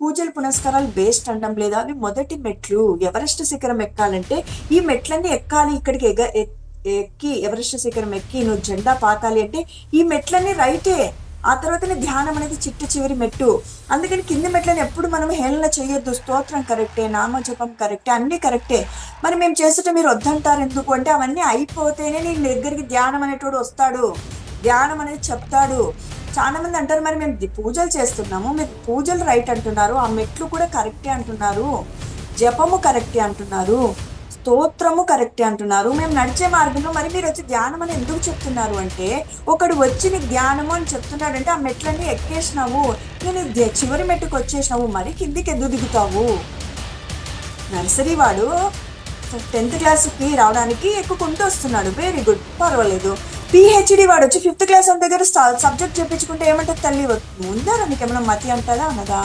పూజలు పునస్కారాలు వేస్ట్ అనడం లేదా. అవి మొదటి మెట్లు. ఎవరెస్ట్ శిఖరం ఎక్కాలంటే ఈ మెట్లన్నీ ఎక్కాలి. ఇక్కడికి ఎగ ఎక్కి ఎవరెస్ట్ శిఖరం ఎక్కి నువ్వు జెండా పాతాలి అంటే ఈ మెట్లన్నీ రైటే. ఆ తర్వాతనే ధ్యానం అనేది చిట్ట చివరి మెట్టు. అందుకని కింది మెట్లని ఎప్పుడు మనం హేళన చేయొద్దు. స్తోత్రం కరెక్టే నామజపం కరెక్టే అన్నీ కరెక్టే. మరి మేము చేస్తుంటే మీరు వద్దంటారు ఎందుకు? అంటే అవన్నీ అయిపోతేనే నీ దగ్గరికి ధ్యానం అనేటోడు వస్తాడు. ధ్యానం అనేది చెప్తాడు. చాలా మంది అంటారు మరి మేము పూజలు చేస్తున్నాము మీరు పూజలు రైట్ అంటున్నారు ఆ మెట్లు కూడా కరెక్టే అంటున్నారు జపము కరెక్టే అంటున్నారు స్తోత్రము కరెక్టే అంటున్నారు మేము నడిచే మార్గంలో మరి మీరు వచ్చి ధ్యానం అని ఎందుకు చెప్తున్నారు అంటే ఒకడు వచ్చి నీకు ధ్యానము అని చెప్తున్నాడంటే ఆ మెట్లన్నీ ఎక్కేసినావు నేను చివరి మెట్టుకు వచ్చేసినావు మరి కిందికి ఎందుకు దిగుతావు? నర్సరీ వాడు టెన్త్ క్లాస్కి రావడానికి ఎక్కుకుంటూ వస్తున్నాడు వెరీ గుడ్ పర్వాలేదు. పిహెచ్డి వాడు వచ్చి ఫిఫ్త్ క్లాస్ దగ్గర సబ్జెక్ట్ చెప్పించుకుంటే ఏమంటే తల్లి? ముందర నీకు ఏమైనా మతి అంటారా? అన్నదా?